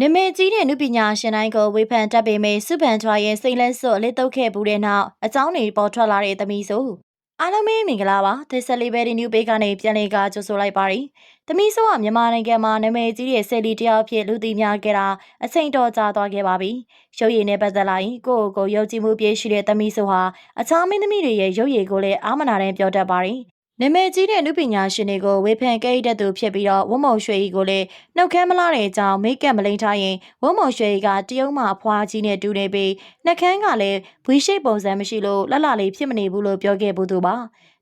နာမည်ကြီးတဲ့နုပညာရှင်တိုင်းကိုဝေဖန်တတ်ပေမဲ့စုပန်ထွားရဲ့စိတ်လက်စွပ်လက်တုပ်ခဲ့ဘူးတဲ့နောက်အကြောင်းတွေပေါ်ထွက်လာတဲ့သမီးဆိုအားလုံးပဲမင်္ဂလာပါသစ်ဆက်လေးပဲဒီနျူပေကနေပြန်လည်ကကြိုဆိုလိုက်ပါရီသမီးဆိုကမြန်မာနိုင်ငံမှာနာမည်ကြီးတဲ့ဆယ်လီတယောက်ဖြစ်လူသိများခဲ့တာအချိန်တော်ကြာသွားခဲ့ပါပြီရုပ်ရည်နဲ့ပတ်သက်လာရင်ကိုယ့်ကိုယ်ကိုယုံကြည်မှုပြည့်ရှိတဲ့သမီးဆိုဟာအခြားမင်းသမီးတွေရဲ့ရုပ်ရည်ကိုလည်းအာမနာတမ်းပြောတတ်ပါရီ နာမည်ကြီးတဲ့နုပညာရှင်တွေကိုဝေဖန်ကြိတ်တဲ့သူဖြစ်ပြီးတော့ဝတ်မုံရွှေကြီးကိုလည်းနှုတ်ခမ်းမလားတဲ့အကြောင်းမိတ်ကပ်မလိန်ထားရင်ဝတ်မုံရွှေကြီးကတရုံးမအဖွားကြီးနဲ့တူနေပြီးနှက်ခမ်းကလည်းဘွီရှိတ်ပုံစံမရှိလို့လှလှလေးဖြစ်မနေဘူးလို့ပြောခဲ့ဘူးသူပါ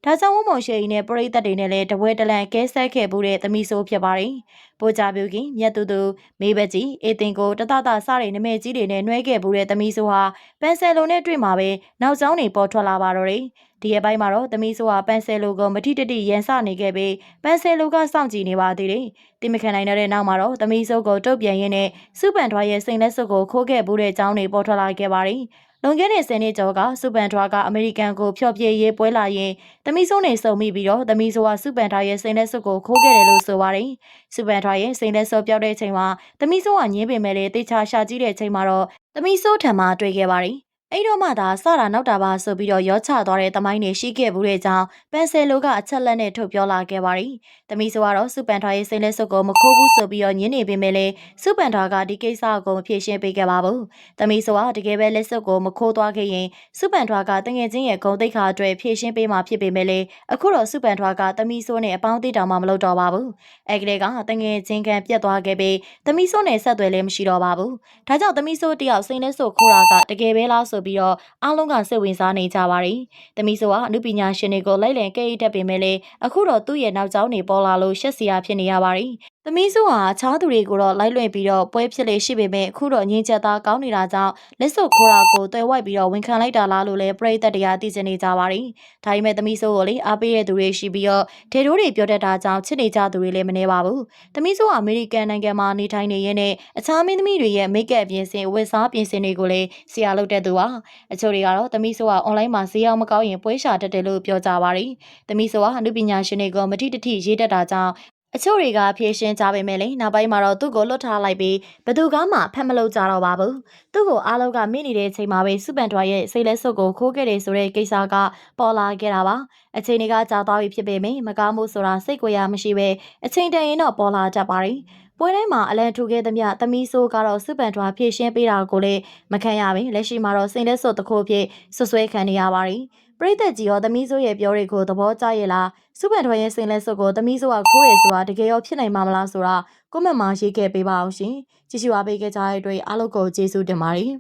ဒါကြောင့်ဝတ်မုံရွှေကြီးနဲ့ပရိသတ်တွေနဲ့လည်းတပွဲတလန်ကဲဆက်ခဲ့ဘူးတဲ့သမီးဆိုးဖြစ်ပါတယ်ပိုကြပြူကင်မြတ်တူတူမေးပကြီးအေတင်ကိုတတတစတဲ့နမဲကြီးတွေနဲ့နှွဲခဲ့ဘူးတဲ့သမီးဆိုးဟာပန်ဆယ်လိုနဲ့တွေ့မှာပဲနောက်ကျောင်းတွေပေါ်ထွက်လာပါတော့တယ် ဒီရက်ပိုင်းမှာတော့သမီးဆိုဟာပန်ဆယ်လိုကိုမတိတတိရန်စနေခဲ့ပြီးပန်ဆယ်လိုကစောင့်ကြည့်နေပါသေးတယ်။တိမခံနိုင်တဲ့နောက်မှာတော့သမီးဆိုကိုတုတ်ပြန်ရင်းနဲ့စုပန်ထွားရဲ့စိန်လက်စွပ်ကိုခိုးခဲ့ဘူးတဲ့အကြောင်းတွေပေါ်ထွက်လာခဲ့ပါတယ်။လွန်ခဲ့တဲ့10နှစ်ကျော်ကစုပန်ထွားကအမေရိကန်ကိုဖျော်ဖြေရေးပွဲလာရင်သမီးဆိုးနေစုံမိပြီးတော့သမီးဆိုးကစုပန်ထွားရဲ့စိန်လက်စွပ်ကိုခိုးခဲ့တယ်လို့ဆိုပါတယ်။စုပန်ထွားရဲ့စိန်လက်စွပ်ပြောက်တဲ့အချိန်မှာသမီးဆိုးကညင်းပေမဲ့လည်းတေချာရှာကြည့်တဲ့အချိန်မှာတော့သမီးဆိုးထံမှာတွေ့ခဲ့ပါတယ်။ အဲ့တော့မှသာစတာနောက်တာပါဆိုပြီးတော့ရောချသွားတဲ့သမိုင်းတွေရှိခဲ့ဘူးတဲ့ကြောင်းပန်ဆယ်လိုကအချက်လက်နဲ့ထုတ်ပြောလာခဲ့ပါရီ။သမီးဆိုကတော့စူပန်ထွားရဲ့စိတ်လက်စွပ်ကိုမခိုးဘူးဆိုပြီးတော့ညင်းနေပေမဲ့လည်းစူပန်ထွားကဒီကိစ္စကိုမဖြေရှင်းပေးခဲ့ပါဘူး။သမီးဆိုကတကယ်ပဲလက်စွပ်ကိုမခိုးသွားခဲ့ရင်စူပန်ထွားကတငယ်ချင်းရဲ့ဂုံတိတ်ခါအတွက်ဖြေရှင်းပေးမှာဖြစ်ပေမဲ့လည်းအခုတော့စူပန်ထွားကသမီးဆိုနဲ့အပေါင်းအသင်းတောင်မှမလုပ်တော့ပါဘူး။အဲ့ကလေးကတငယ်ချင်းကပြတ်သွားခဲ့ပြီးသမီးဆိုနဲ့ဆက်သွယ်လည်းမရှိတော့ပါဘူး။ဒါကြောင့်သမီးဆိုတယောက်စိတ်လက်စွပ်ခိုးတာကတကယ်ပဲလားဆိုပြီးတော့အားလုံးကစိတ်ဝင်စားနေကြပါရီ။သမီးဆိုကအမှုပညာရှင်တွေကိုလိုက်လံကဲ့ရတတ်ပေမဲ့လည်းအခုတော့သူ့ရဲ့နောက်ကျောင်းနေပေါ်လာလို့ရှက်စရာဖြစ်နေရပါရီ။ သမီးစုဟာအခြားသူတွေကိုတော့လိုက်လွှင့်ပြီးတော့ပွဲဖြစ်လေရှိပေမဲ့အခုတော့ငင်းချက်သားကောင်းနေတာကြောင့်လက်စုပ်ခိုးတာကိုတွယ်ဝိုက်ပြီးတော့ဝန်ခံလိုက်တာလားလို့လည်းပြိတ္တတရားသိချင်နေကြပါရီ။ဒါပေမဲ့သမီးစုကိုလေအားပေးတဲ့သူတွေရှိပြီးတော့ဒေတိုးတွေပြောတတ်တာကြောင့်ချစ်နေကြသူတွေလည်းမနေပါဘူး။သမီးစုဟာအမေရိကန်နိုင်ငံမှာနေထိုင်နေရင်းနဲ့အခြားမင်းသမီးတွေရဲ့မိတ်ကပ်ပြင်ဆင်ဝတ်စားပြင်ဆင်တွေကိုလည်းဆရာလုပ်တဲ့သူပါ။အချို့တွေကတော့သမီးစုဟာအွန်လိုင်းမှာဈေးအောင်မကောင်းရင်ပွဲရှာတတ်တယ်လို့ပြောကြပါရီ။သမီးစုဟာအမှုပညာရှင်တွေကိုမတိတတိရေးတတ်တာကြောင့် အချို့တွေကဖြည့်ရှင်းကြပေမဲ့လေနောက်ပိုင်းမှာတော့သူ့ကိုလွတ်ထားလိုက်ပြီးဘသူကမှဖက်မလို့ကြတော့ပါဘူးသူ့ကိုအားလုံးကမိနေတဲ့အချိန်မှာပဲစုပန်ထွားရဲ့စိတ်လက်စွပ်ကိုခိုးခဲ့တယ်ဆိုတဲ့ကိစ္စကပေါ်လာခဲ့တာပါအချိန်တွေကကြာသွားပြီဖြစ်ပေမဲ့မကားမှုဆိုတာစိတ်ကိုရမရှိပဲအချိန်တန်ရင်တော့ပေါ်လာတတ်ပါရီပွဲတိုင်းမှာအလံထူခဲ့သမျှသမီးဆိုးကတော့စုပန်ထွားဖြည့်ရှင်းပေးတာကိုလည်းမခံရပါဘူးလက်ရှိမှာတော့စိတ်လက်စွပ်တစ်ခုဖြစ်ဆွဆွဲခံနေရပါရီ ပရိသတ်ကြီးရောသမီးဆိုးရဲ့ပြောတွေကိုသဘောကျရဲ့လားစုပန်ထွားရဲ့စိန်လက်စွပ်ကိုသမီးဆိုးကခိုးရဲဆိုတာတကယ်ရောဖြစ်နိုင်မှာမလားဆိုတာကွန်မန့်မှာရေးခဲ့ပေးပါအောင်ရှင်ကြည့်ရှုအားပေးခဲ့ကြတဲ့အတွက်အားလုံးကိုကျေးဇူးတင်ပါတယ်